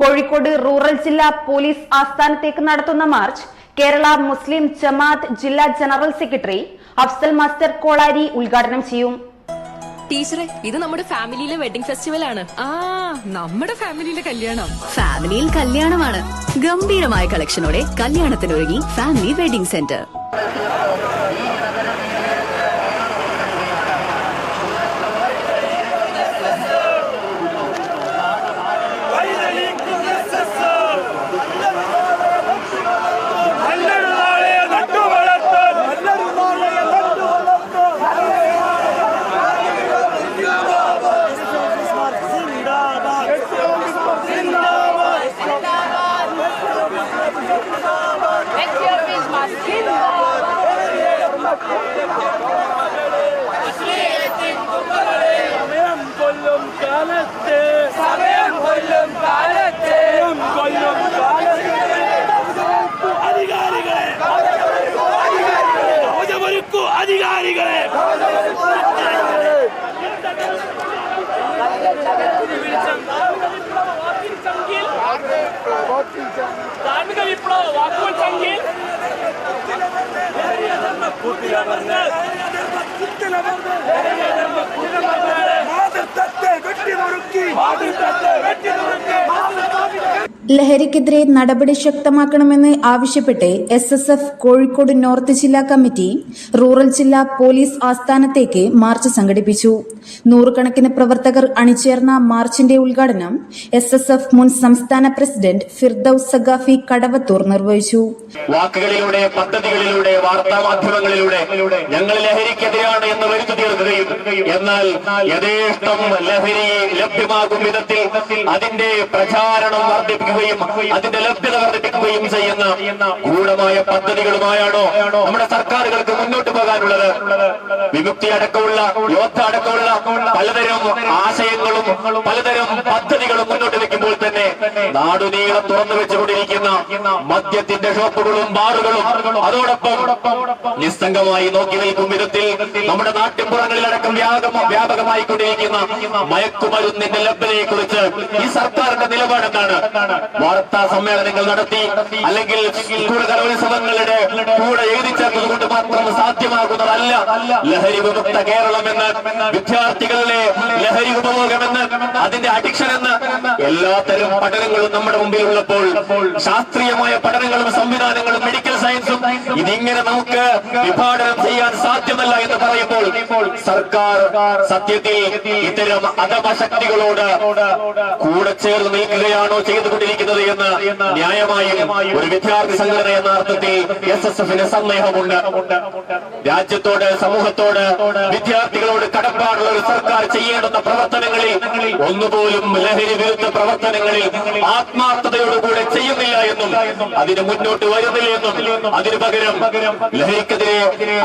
Kozhikode rural ജില്ലാ police ആസ്ഥാനത്തേക്ക് നടത്തുന്ന മാർച്ച് കേരള മുസ്ലിം ജമാഅത്ത് ജില്ലാ general secretary Afsal master Kolari ഉദ്ഘാടനം ചെയ്യും. ടീച്ചറെ ഇത് നമ്മുടെ ഫാമിലിയിലെ വെഡിംഗ് ഫെസ്റ്റിവൽ ആണ്. ആ നമ്മുടെ ഫാമിലിയിലെ കല്യാണം. ഫാമിലിയിൽ കല്യാണമാണ്. ഗംഭീരമായ കളക്ഷനോടെ കല്യാണത്തിനൊരുങ്ങി ഫാമിലി വെഡിംഗ് സെന്റർ. കൊല്ലും സമയം കൊല്ലും കാലത്ത് കൊല്ലും കാലത്ത് അധികാരികളെ കവചമൊരുക്കൂ അധികാരികളെ ധാർമ്മിക വിപ്ലവ വാക്കുകൾ സംഖ്യയിൽ മാതൃത്വത്തെ ലഹരിക്കെതിരെ നടപടി ശക്തമാക്കണമെന്ന് ആവശ്യപ്പെട്ട് S S F Kozhikode north ജില്ലാ കമ്മിറ്റി റൂറൽ ജില്ലാ പോലീസ് ആസ്ഥാനത്തേക്ക് മാർച്ച് സംഘടിപ്പിച്ചു. നൂറുകണക്കിന് പ്രവർത്തകർ അണിചേർന്ന മാർച്ചിന്റെ ഉദ്ഘാടനം എസ് എസ് എഫ് മുൻ സംസ്ഥാന പ്രസിഡന്റ് ഫിർദൌസ് സഗാഫി കടവത്തൂർ നിർവഹിച്ചു. വാക്കുകളിലൂടെ പദ്ധതികളിലൂടെ വാർത്താമാധ്യമങ്ങളിലൂടെ ഞങ്ങൾ ലഹരിക്കെതിരാണ് എന്ന് വരുത്തി തീർക്കുകയും എന്നാൽ യഥേഷ്ടം ലഹരി ലഭ്യമാകും വിധത്തിൽ അതിന്റെ പ്രചാരണം വർദ്ധിപ്പിക്കുകയും അതിന്റെ ലഭ്യത വർദ്ധിപ്പിക്കുകയും ചെയ്യുന്ന ഗൂഢമായ പദ്ധതികളുമായാണോ നമ്മുടെ സർക്കാരുകൾക്ക് മുന്നോട്ട് പോകാനുള്ളത്? വിമുക്തി അടക്കമുള്ള യോദ്ധ അടക്കമുള്ള പലതരം ആശയങ്ങളും പലതരം പദ്ധതികളും മുന്നോട്ട് വെക്കുമ്പോൾ തന്നെ നാടുനീളം തുറന്നു വെച്ചുകൊണ്ടിരിക്കുന്ന മദ്യത്തിന്റെ ഷോപ്പുകളും ബാറുകളും അതോടൊപ്പം നിസ്സംഗമായി നോക്കി നിൽക്കും വിധത്തിൽ നമ്മുടെ നാട്ടിൻപുറങ്ങളിൽ അടക്കം വ്യാപകമായി കൊണ്ടിരിക്കുന്ന മയക്കുമരുന്നിന്റെ ലഭ്യതയെ കുറിച്ച് ഈ സർക്കാരിന്റെ നിലപാടെന്താണ്? വാർത്താ സമ്മേളനങ്ങൾ നടത്തി അല്ലെങ്കിൽ സ്കൂൾ കലോത്സവങ്ങളുടെ കൂടെ എഴുതി ചേർത്തത് കൊണ്ട് മാത്രം സാധ്യമാകുന്നതല്ല. ലഹരി വിമുക്ത കേരളം എന്ന് വിദ്യാർത്ഥികളിലെ ലഹരി ഉപഭോഗമെന്ന് അതിന്റെ അഡിക്ഷൻ എന്ന് എല്ലാത്തരം പഠനങ്ങളും നമ്മുടെ മുമ്പിൽ ഉള്ളപ്പോൾ ശാസ്ത്രീയമായ പഠനങ്ങളും സംവിധാനങ്ങളും മെഡിക്കൽ സയൻസും ഇതിങ്ങനെ നമുക്ക് വിഭാടനം ചെയ്യാൻ സാധ്യമല്ല എന്ന് പറയുമ്പോൾ സർക്കാർ സത്യത്തിൽ ഇത്തരം അധമശക്തികളോട് കൂടെ ചേർന്ന് നിൽക്കുകയാണോ ചെയ്തുകൊണ്ടിരിക്കുന്നത് എന്ന് ന്യായമായും ഒരു വിദ്യാർത്ഥി സംഘടന എന്ന അർത്ഥത്തിൽ എസ് എസ് എഫിന് സന്ദേഹമുണ്ട്. രാജ്യത്തോട് സമൂഹത്തോട് വിദ്യാർത്ഥികളോട് കടപ്പാടുള്ള ഒരു സർക്കാർ ചെയ്യേണ്ടുന്ന പ്രവർത്തനങ്ങളിൽ ഒന്നുപോലും ലഹരി വിരുദ്ധ പ്രവർത്തനങ്ങളിൽ ആത്മാർത്ഥതയോടുകൂടെ ചെയ്യുന്നില്ല എന്നും അതിന് മുന്നോട്ട് വരുന്നില്ല എന്നും അതിനു പകരം ലഹരിക്കെതിരെ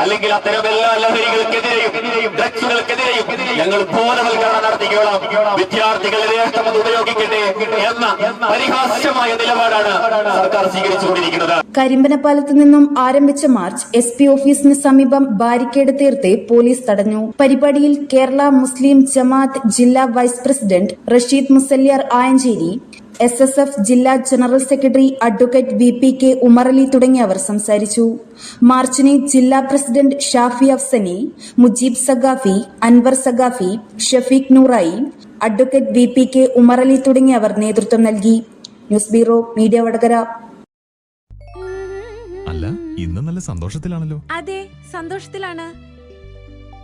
അല്ലെങ്കിൽ അത്തരം എല്ലാ ലഹരികൾക്കെതിരെയും ഡ്രഗ്സുകൾക്കെതിരെയും ഞങ്ങൾ ബോധവൽക്കരണം നടത്തിക്കോളാം. വിദ്യാർത്ഥികളെ യഥേഷ്ടം അത് ഉപയോഗിക്കട്ടെ എന്ന പരിഹാസ്യമായ നിലപാടാണ് സർക്കാർ സ്വീകരിച്ചുകൊണ്ടിരിക്കുന്നത്. കരിമ്പനപ്പാലത്ത് നിന്നും ആരംഭിച്ച മാർച്ച് എസ് പി ഓഫീസിന് സമീപം ബാരിക്കേഡ് തീർത്ത് പോലീസ് തടഞ്ഞു. പരിപാടിയിൽ കേരള മുസ്ലിം ജമാഅത്ത് ജില്ലാ vice president Rasheed Musliyar Ayancheri S S F ജില്ലാ general secretary advocate V P K Umarali തുടങ്ങിയവർ സംസാരിച്ചു. മാർച്ചിനെ ജില്ലാ president Shafi Afsani Mujeeb Saqafi Anwar Saqafi Shafeeq Noorayi advocate V P K Umarali തുടങ്ങിയവർ നേതൃത്വം നൽകി. News bureau media Vadakara. അല്ല ഇന്ന് നല്ല സന്തോഷത്തിലാണല്ലോ. അതെ സന്തോഷത്തിലാണ്.